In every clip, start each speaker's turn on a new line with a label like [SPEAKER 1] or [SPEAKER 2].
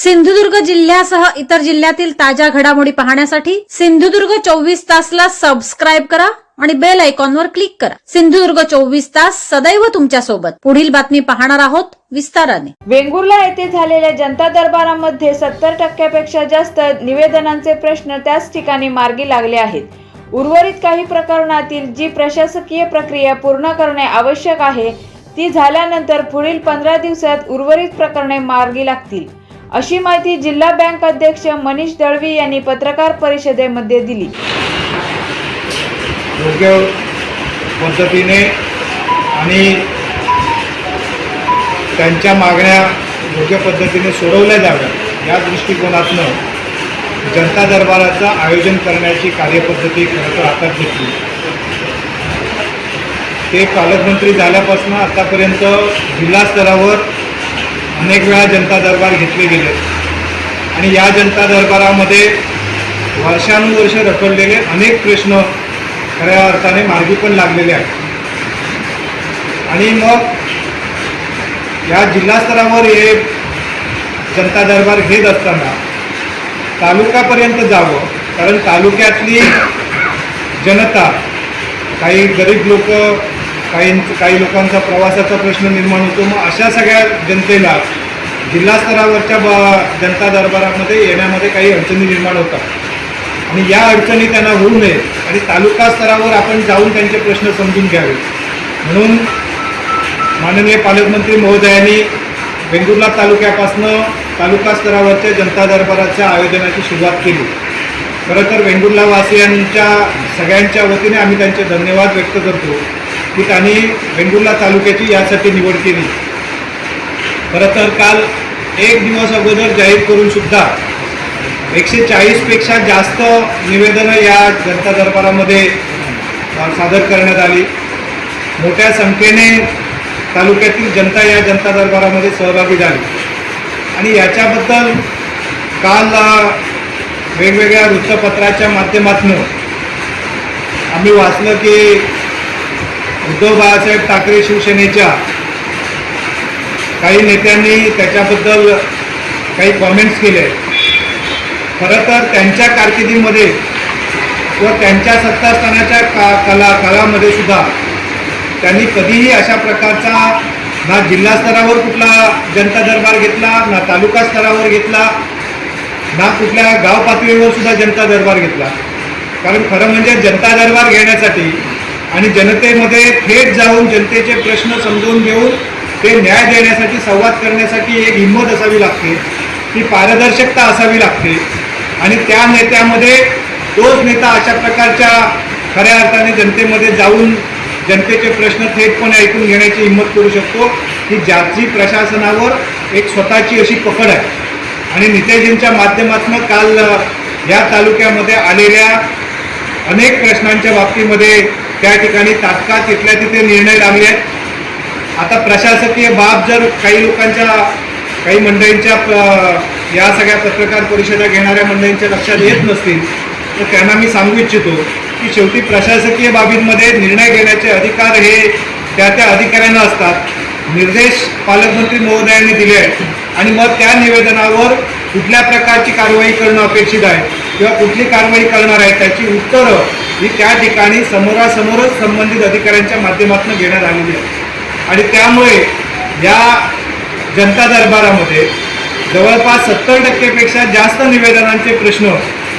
[SPEAKER 1] सिंधुदुर्ग जिल्ह्यासह इतर जिल्ह्यातील ताज्या घडामोडी पाहण्यासाठी सिंधुदुर्ग चोवीस तासला सबस्क्राईब करा आणि बेल आयकॉनवर क्लिक करा. सिंधुदुर्ग चोवीस तास सदैव तुमच्यासोबत. पुढील बातमी पाहणार आहोत विस्ताराने.
[SPEAKER 2] वेंगुर्ला येथे झालेल्या जनता दरबारामध्ये सत्तर टक्क्यापेक्षा जास्त निवेदनांचे प्रश्न त्याच ठिकाणी मार्गी लागले आहेत. उर्वरित काही प्रकरणातील जी प्रशासकीय प्रक्रिया पूर्ण करणे आवश्यक आहे ती झाल्यानंतर पुढील पंधरा दिवसात उर्वरित प्रकरणे मार्गी लागतील. अशी माहिती जिल्हा बँक अध्यक्ष मनीष दळवी यांनी पत्रकार परिषदेमध्ये दिली.
[SPEAKER 3] योग्य पद्धतीने आणि त्यांच्या मागण्या योग्य पद्धतीने सोडवल्या जाव्यात या दृष्टिकोनातनं जनता दरबाराचं आयोजन करण्याची कार्यपद्धती खरं तर हातात घेतली. ते पालकमंत्री झाल्यापासून आतापर्यंत जिल्हा स्तरावर अनेक वेळा जनता दरबार घेतले गेले. आणि या जनता दरबारामध्ये वर्षानुवर्ष रखडलेले अनेक प्रश्न खऱ्या अर्थाने मार्गी पण लागलेले आहेत. आणि मग या जिल्हास्तरावर हे जनता दरबार घेत असताना तालुक्यापर्यंत जावं कारण तालुक्यातली जनता काही गरीब लोक काही काही लोकांचा प्रवासाचा प्रश्न निर्माण होतो. मग अशा सगळ्या जनतेला जिल्हा स्तरावरच्या ब जनता दरबारामध्ये येण्यामध्ये काही अडचणी निर्माण होतात. आणि या अडचणी त्यांना होऊ नये आणि तालुका स्तरावर आपण जाऊन त्यांचे प्रश्न समजून घ्यावे. म्हणून माननीय पालकमंत्री महोदयांनी वेंगुर्ला तालुक्यापासनं तालुका स्तरावरच्या जनता दरबाराच्या आयोजनाची सुरुवात केली. खरं तर वेंगुर्लावासियांच्या सगळ्यांच्या वतीने आम्ही त्यांचे धन्यवाद व्यक्त करतो. की त्यांनी वेंगुर्ला तालुक्याची यासाठी निवड केली. खरं तर काल एक दिवस अगोदर जाहीर करून सुद्धा एकशे चाळीसपेक्षा जास्त निवेदनं या जनता दरबारामध्ये सादर करण्यात आली. मोठ्या संख्येने तालुक्यातील जनता या जनता दरबारामध्ये सहभागी झाली. आणि याच्याबद्दल काल वेगवेगळ्या वृत्तपत्राच्या माध्यमातून आम्ही वाचलं की उद्धव बाळासाहेब ठाकरे शिवसेनेच्या काही नेत्यांनी त्याच्याबद्दल काही कॉमेंट्स केले. खरं तर त्यांच्या कारकिर्दीमध्ये व त्यांच्या सत्तास्थानाच्या का कला काळामध्ये सुद्धा त्यांनी कधीही अशा प्रकारचा ना जिल्हा स्तरावर कुठला जनता दरबार घेतला ना तालुका स्तरावर घेतला ना कुठल्या गाव पातळीवर सुद्धा जनता दरबार घेतला. कारण खरं म्हणजे जनता दरबार घेण्यासाठी आणि जनतेमध्ये थेट जाऊन जनतेचे प्रश्न समजून घेऊन ते न्याय देण्यासाठी संवाद करण्यासाठी एक हिंमत असावी लागते. ती पारदर्शकता असावी लागते. आणि त्या नेत्यामध्ये तोच नेता अशा प्रकारच्या खऱ्या अर्थाने जनतेमध्ये जाऊन जनतेचे प्रश्न थेटपणे ऐकून घेण्याची हिंमत करू शकतो. की ज्याची प्रशासनावर एक स्वतःची अशी पकड आहे. आणि नितेशजींच्या माध्यमातून काल या तालुक्यामध्ये आलेल्या अनेक प्रश्नांच्या बाबतीमध्ये त्या ठिकाणी तात्काळ तिथल्या तिथे निर्णय लागले आहेत. आता प्रशासकीय बाब जर काही लोकांच्या काही मंडळींच्या या सगळ्या पत्रकार परिषदा घेणाऱ्या मंडळींच्या लक्षात येत नसतील तर त्यांना मी सांगू इच्छितो की शेवटी प्रशासकीय बाबींमध्ये निर्णय घेण्याचे अधिकार हे त्या त्या अधिकाऱ्यांना असतात. निर्देश पालकमंत्री महोदयांनी दिले आहेत. आणि मग त्या निवेदनावर कुठल्या प्रकारची कारवाई करणं अपेक्षित आहे किंवा कुठली कारवाई करणार आहे त्याची उत्तरं ही त्या ठिकाणी समोरासमोरच संबंधित अधिकाऱ्यांच्या माध्यमातून घेण्यात आलेली आहे. आणि त्यामुळे या जनता दरबारामध्ये जवळपास सत्तर टक्केपेक्षा जास्त निवेदनांचे प्रश्न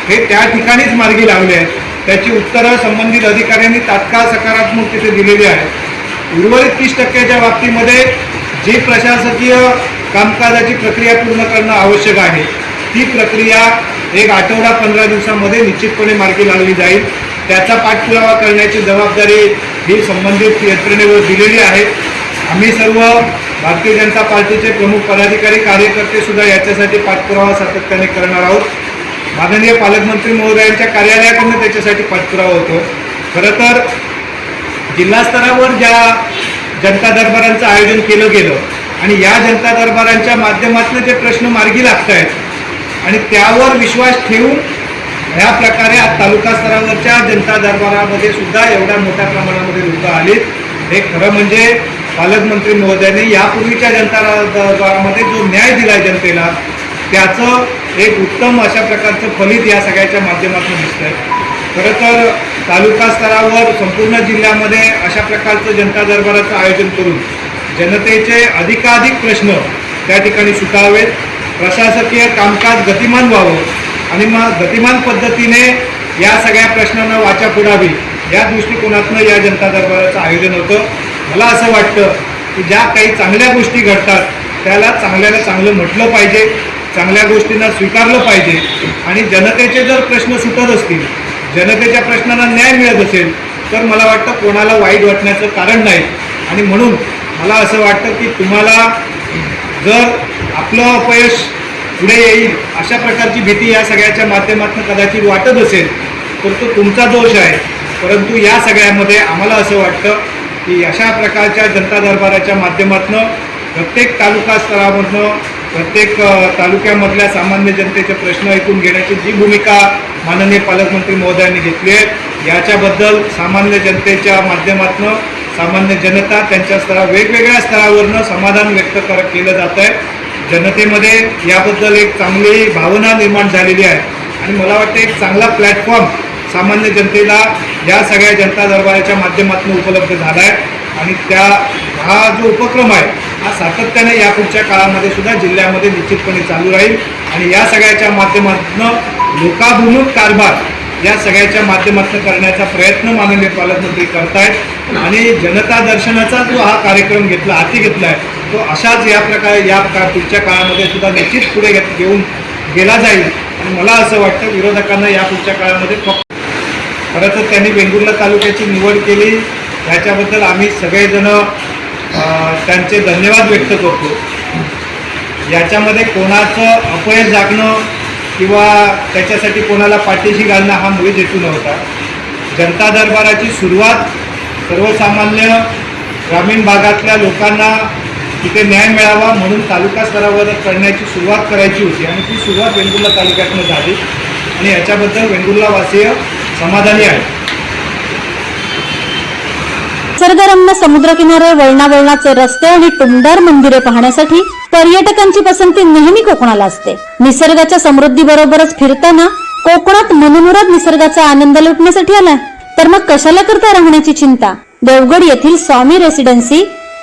[SPEAKER 3] हे त्या ठिकाणीच मार्गी लागले आहेत. त्याची उत्तरं संबंधित अधिकाऱ्यांनी तात्काळ सकारात्मक तिथे दिलेली आहेत. उर्वरित तीस टक्क्याच्या बाबतीमध्ये जी प्रशासकीय कामकाजाची प्रक्रिया पूर्ण करणं आवश्यक आहे ती प्रक्रिया एक आठवडा पंधरा दिवसामध्ये निश्चितपणे मार्गी लागली जाईल. त्याचा पाठपुरावा करण्याची जबाबदारी ही संबंधित यंत्रणेवर दिलेली आहे. आम्ही सर्व भारतीय जनता पार्टीचे प्रमुख पदाधिकारी कार्यकर्ते सुद्धा याच्यासाठी पाठपुरावा सातत्याने करणार आहोत. माननीय पालकमंत्री महोदयांच्या कार्यालयाकडनं त्याच्यासाठी पाठपुरावा होतो. खरं तर जिल्हास्तरावर ज्या जनता दरबारांचं आयोजन केलं गेलं आणि या जनता दरबारांच्या माध्यमातून जे प्रश्न मार्गी लागत आहेत आणि त्यावर विश्वास ठेवून ह्या प्रकारे आज तालुका स्तरावरच्या जनता दरबारामध्ये सुद्धा एवढ्या मोठ्या प्रमाणामध्ये लोक आलीत. हे खरं म्हणजे पालकमंत्री महोदयांनी यापूर्वीच्या जनता दरबारामध्ये जो न्याय दिला जनतेला त्याचं एक उत्तम अशा प्रकारचं फलित या सगळ्याच्या माध्यमातून दिसतंय. खरं तर तालुका स्तरावर संपूर्ण जिल्ह्यामध्ये अशा प्रकारचं जनता दरबाराचं आयोजन करून जनतेचे अधिकाधिक प्रश्न त्या ठिकाणी सुटावेत. प्रशासकीय कामकाज गतिमान व्हावं. आणि मग गतिमान पद्धतीने या सगळ्या प्रश्नांना वाचा पुरावी या दृष्टिकोनातनं या जनता दरबाराचं आयोजन होतं. मला असं वाटतं की ज्या काही चांगल्या गोष्टी घडतात त्याला चांगल्याला चांगलं म्हटलं पाहिजे चांगल्या गोष्टींना स्वीकारलं पाहिजे. आणि जनतेचे जर प्रश्न सुटत असतील जनतेच्या प्रश्नांना न्याय मिळत असेल तर मला वाटतं कोणाला वाईट वाटण्याचं कारण नाही. आणि म्हणून मला असं वाटतं की तुम्हाला जर आपलं अपयश पुढे येईल अशा प्रकारची भीती या सगळ्याच्या माध्यमातून कदाचित वाटत असेल तर तो तुमचा दोष आहे. परंतु या सगळ्यामध्ये आम्हाला असं वाटतं की अशा प्रकारच्या जनता दरबाराच्या माध्यमातून प्रत्येक तालुका स्तरामधनं प्रत्येक तालुक्यामधल्या सामान्य जनतेचे प्रश्न ऐकून घेण्याची जी भूमिका माननीय पालकमंत्री महोदयांनी घेतली आहे याच्याबद्दल सामान्य जनतेच्या माध्यमातून सामान्य जनता त्यांच्या स्तरा वेगवेगळ्या स्तरावरनं समाधान व्यक्त कर केलं जात आहे जनतेमध्ये याबद्दल एक चांगली भावना निर्माण झालेली आहे. आणि मला वाटतं एक चांगला प्लॅटफॉर्म सामान्य जनतेला या सगळ्या जनता दरबाराच्या माध्यमातून उपलब्ध झाला आहे. आणि त्या हा जो उपक्रम आहे हा सातत्याने यापुढच्या काळामध्ये सुद्धा जिल्ह्यामध्ये निश्चितपणे चालू राहील. आणि या सगळ्याच्या माध्यमातून लोकाभिमुख कारभार या सगळ्याच्या माध्यमातून करण्याचा प्रयत्न माननीय पालकमंत्री करतायत. आणि जनता दर्शनाचा जो हा कार्यक्रम घेतला हाती घेतला आहे तो अशाच या प्रकारे या का पुढच्या काळामध्ये सुद्धा निश्चित पुढे घेत घेऊन गेला जाईल. आणि मला असं वाटतं विरोधकांना या पुढच्या काळामध्ये फक्त खरं तर त्यांनी वेंगुर्ला तालुक्याची निवड केली. ह्याच्याबद्दल आम्ही सगळेजण त्यांचे धन्यवाद व्यक्त करतो. याच्यामध्ये कोणाचं अपयश जागणं किंवा त्याच्यासाठी कोणाला पाठीशी घालणं हा मुळीच हेतू नव्हता. जनता दरबाराची सुरुवात सर्वसामान्य ग्रामीण भागातल्या लोकांना तिथे न्याय मिळावा म्हणून तालुका स्तरावर करण्याची सुरुवात करायची होती आणि ती सुरुवात वेंगुर्ला तालुक्यातनं झाली. आणि याच्याबद्दल वेंगुर्लावासीय समाधानी आहे
[SPEAKER 1] निसर्गरम्य समुद्रकिनारे वळणा वळणाचे रस्ते आणि टुमदार मंदिरे पाहण्यासाठी पर्यटकांची पसंती नेहमी कोकणाला असते. निसर्गाच्या समृद्धी बरोबरच फिरताना कोकणात मनमुराद निसर्गाचा आनंद लुटण्यासाठी आलाय. तर मग कशाला करता राहण्याची चिंता? देवगड येथील Swami residency